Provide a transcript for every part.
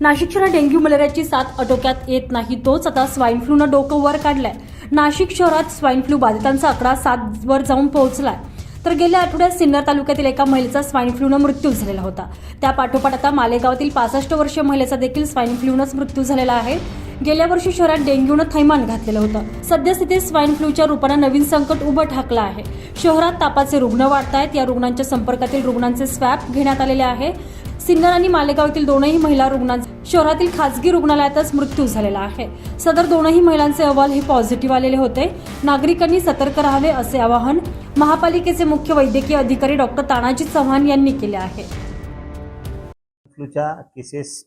नाशिक शहरात डेंग्यू मलेरियाची साथ आटोक्यात येत नाही तोच आता स्वाईन फ्लूनं डोकं वर काढलंय. नाशिक शहरात स्वाईन फ्लू बाधितांचा आकडा सात वर जाऊन पोहोचलाय. तर गेल्या आठवड्यात सिन्नर तालुक्यातील एका महिलेचा स्वाईन फ्लूनं मृत्यू झालेला होता. त्या पाठोपाठ आता मालेगावातील पासष्ट वर्षीय महिलेचा देखील स्वाईन फ्लूनंच मृत्यू झालेला आहे. गेल्या वर्षी शहरात डेंग्यूनं थैमान घातलेलं होतं. सद्यस्थितीत स्वाईन फ्लूच्या रूपानं नवीन संकट उभं ठाकलं आहे. शहरात तापाचे रुग्ण वाढत आहेत या रुग्णांच्या संपर्कातील रुग्णांचे स्वॅप घेण्यात आलेले आहे. सिन्नर आणि मालेगाव येथील दोनही महिला रुग्णांचा शहरातील खासगी रुग्णालयातच मृत्यू झालेला आहे. सदर दोनही महिलांचे अहवाल हे पॉझिटिव्ह आलेले होते. नागरिकांनी सतर्क राहावे असे आवाहन महापालिकेचे मुख्य वैद्यकीय अधिकारी डॉक्टर तानाजी चव्हाण यांनी केले आहे. फ्लूच्या केसेस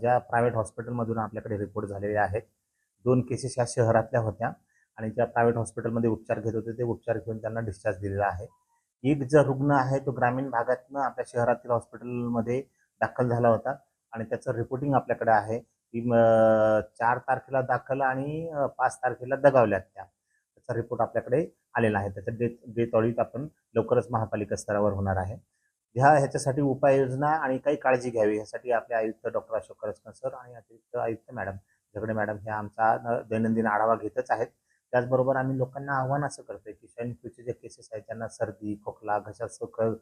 ज्या प्रायव्हेट हॉस्पिटलमधून आपल्याकडे रिपोर्ट झालेले आहेत दोन केसेस ह्या शहरातल्या होत्या आणि ज्या प्रायव्हेट हॉस्पिटलमध्ये उपचार घेत होते ते उपचार घेऊन त्यांना डिस्चार्ज दिलेला आहे. एक जो रुग्ण आहे तो ग्रामीण भागातनं आपल्या शहरातील हॉस्पिटलमध्ये दाखल झाला होता आणि त्याचं रिपोर्टिंग आपल्याकडे आहे. की चार तारखेला दाखल आणि पाच तारखेला दगावल्यात त्या. त्याचा रिपोर्ट आपल्याकडे आलेला आहे. त्याचं डेथ डेथ ऑडिट आपण लवकरच महापालिका स्तरावर होणार आहे. ह्या ह्याच्यासाठी उपाययोजना आणि काही काळजी घ्यावी. यासाठी आपले आयुक्त डॉक्टर अशोक करसकर सर आणि अतिरिक्त आयुक्त मॅडम. झगडे मॅडम हे आमचा दैनंदिन आढावा घेतच आहेत. त्याचबरोबर आम्ही लोकांना आव्हान असं करतोय की स्वाईन फ्लूचे जे केसेस आहेत त्यांना सर्दी खोकला घशात सुखं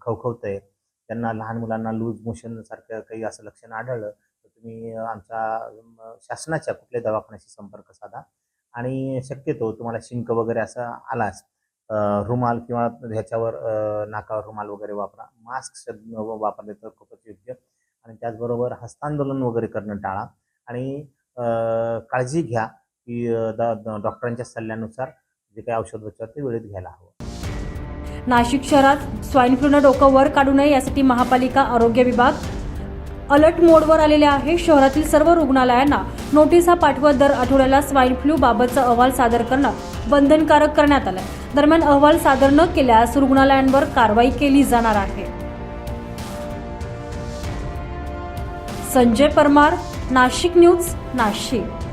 खवखवतंय. त्यांना लहान मुलांना लूज मोशन सारखं काही असं लक्षण आढळलं तर तुम्ही आमच्या शासनाच्या कुठल्या दवाखान्याशी संपर्क साधा. आणि शक्यतो तुम्हाला शिंक वगैरे असं आलाच रुमाल किंवा ह्याच्यावर नाकावर रुमाल वगैरे वापरा. मास्क वापरले तर खूपच योग्य. आणि त्याचबरोबर हस्तांदोलन वगैरे करणं टाळा. आणि काळजी घ्या की द- डॉक्टरांच्या सल्ल्यानुसार जे काही औषध उपचार ते वेळेत घ्यायला हवं. नाशिक शहरात स्वाईन फ्लूनं डोकं वर काढू नये यासाठी महापालिका आरोग्य विभाग अलर्ट मोडवर आलेले आहे. शहरातील सर्व रुग्णालयांना नोटिसा पाठवत दर आठवड्याला स्वाईन फ्लू बाबतचा अहवाल सादर करणं बंधनकारक करण्यात आलं दरम्यान अहवाल सादर न केल्यास रुग्णालयांवर कारवाई केली जाणार आहे. संजय परमार नाशिक न्यूज नाशिक.